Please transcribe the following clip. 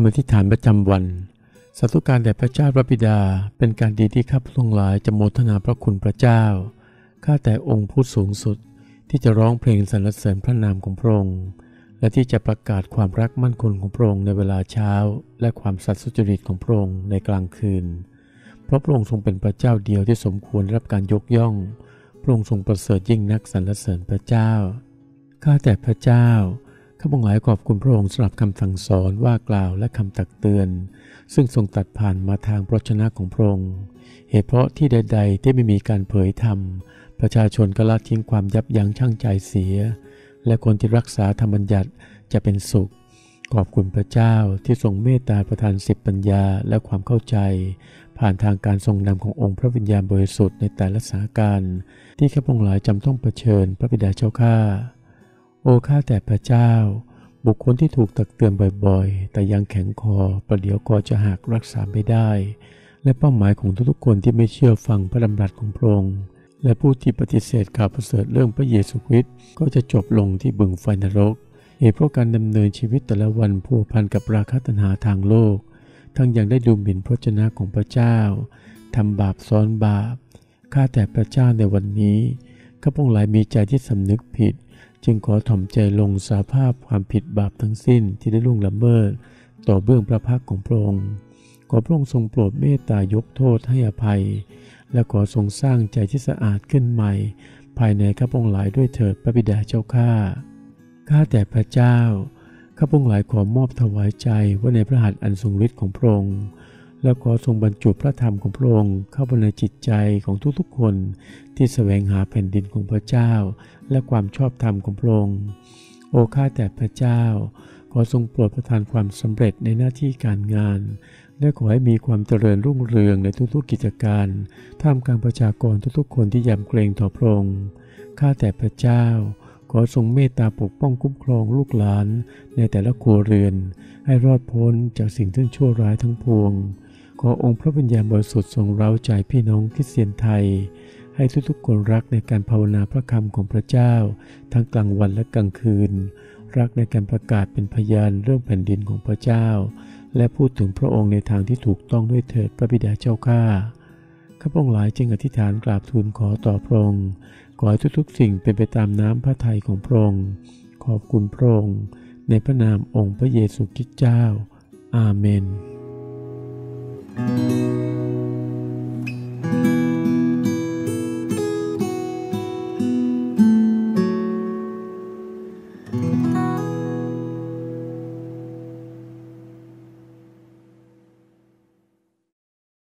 ำอธิษฐานประจำวันสาธุการแด่พระเจ้าพระบิดา เป็นการดีที่ข้าพระองค์หลายจะโมทนาพระคุณพระเจ้า ข้าแต่องค์ผู้สูงสุดที่จะร้องเพลงสรรเสริญพระนามของพระองค์ และที่จะประกาศความรักมั่นคงของพระองค์ในเวลาเช้า และความสัตย์สุจริตของพระองค์ในกลางคืน เพราะพระองค์ทรงเป็นพระเจ้าเดียวที่สมควรรับการยกย่อง พระองค์ทรงประเสริฐยิ่งนักสรรเสริญพระเจ้า ข้าแต่พระเจ้า ข้าพงหลายขอบคุณพระองค์สำหรับคำสั่งสอนว่ากล่าวและคำตักเตือน ซึ่งทรงตัดผ่านมาทางพระชนะของพระองค์ เหตุเพราะที่ใด ๆ ที่ไม่มีการเผยธรรม ประชาชนก็ละทิ้งความยับยั้งชั่งใจเสีย และคนที่รักษาธรรมบัญญัติจะเป็นสุข ขอบคุณพระเจ้าที่ทรงเมตตาประทานสิบปัญญาและความเข้าใจ ผ่านทางการทรงนำขององค์พระวิญญาณบริสุทธิ์ในแต่ละสถานการณ์ที่ข้าพงหลายจำต้องเผชิญพระบิดาเจ้าข้า โอ้ข้าแต่พระเจ้า บุคคลที่ถูกตักเตือนบ่อยๆ แต่ยังแข็งคอ ประเดี๋ยวก็จะหักรักษาไม่ได้ และเป้าหมายของทุกๆคนที่ไม่เชื่อฟังพระดำรัสของพระองค์และผู้ที่ปฏิเสธข่าวประเสริฐเรื่องพระเยซูคริสต์ก็จะจบลงที่บึงไฟนรก เหตุเพราะการดำเนินชีวิตแต่ละวันพัวพันกับราคะตัณหาทางโลก ทั้งยังได้ดูหมิ่นพระชนะของพระเจ้าทำบาปซ้อนบาป ข้าแต่พระเจ้าในวันนี้ข้าพงหลายมีใจที่สำนึกผิด จึงขอถ่อมใจลงสาภาพความผิดบาปทั้งสิ้นที่ได้ล่วงละเมิด ต่อเบื้องพระพักของพระองค์ขอพระองค์ทรงโปรดเมตตายกโทษให้อภัย และขอทรงสร้างใจที่สะอาดขึ้นใหม่ ภายในข้าพงหลายด้วยเถิดพระบิดาเจ้าข้าข้าแต่พระเจ้าข้าพงหลายขอมอบถวายใจไว่าในพระหัตถ์อันทรงฤทธิ์ของพระองค์ และขอทรงบรรจุพระธรรมของพระองค์เข้าไปในจิตใจของทุกๆคน ที่แสวงหาแผ่นดินของพระเจ้า และความชอบธรรมของพระองค์โอ้ข้าแต่พระเจ้า ขอทรงโปรดประทานความสำเร็จในหน้าที่การงาน และขอให้มีความเจริญรุ่งเรืองในทุกๆกิจการ ท่ามกลางประชากรทุกๆ คนที่ยำเกรงต่อพระองค์ข้าแต่พระเจ้า ขอทรงเมตตาปกป้องคุ้มครองลูกหลาน ในแต่ละครัวเรือน ให้รอดพ้นจากสิ่งที่ชั่วร้ายทั้งปวง อองค์พระวิญญาณบริสุทธิ์ทรงเร้าใจพี่น้องคริสเตียนไทย ให้ทุกๆคนรักในการภาวนาพระคำของพระเจ้า ทั้งกลางวันและกลางคืน รักในการประกาศเป็นพยานเรื่องแผ่นดินของพระเจ้า และพูดถึงพระองค์ในทางที่ถูกต้องด้วยเถิดพระบิดาเจ้าข้าข้าพองหลายจึงอธิษฐานกราบทูลขอต่อพระองค์ขอให้ทุกๆ สิ่งเป็นไปตามน้ำพระทัยของพระองค์ขอบคุณพระองค์ในพระนามองค์พระเยซูคริสต์เจ้า อาเมน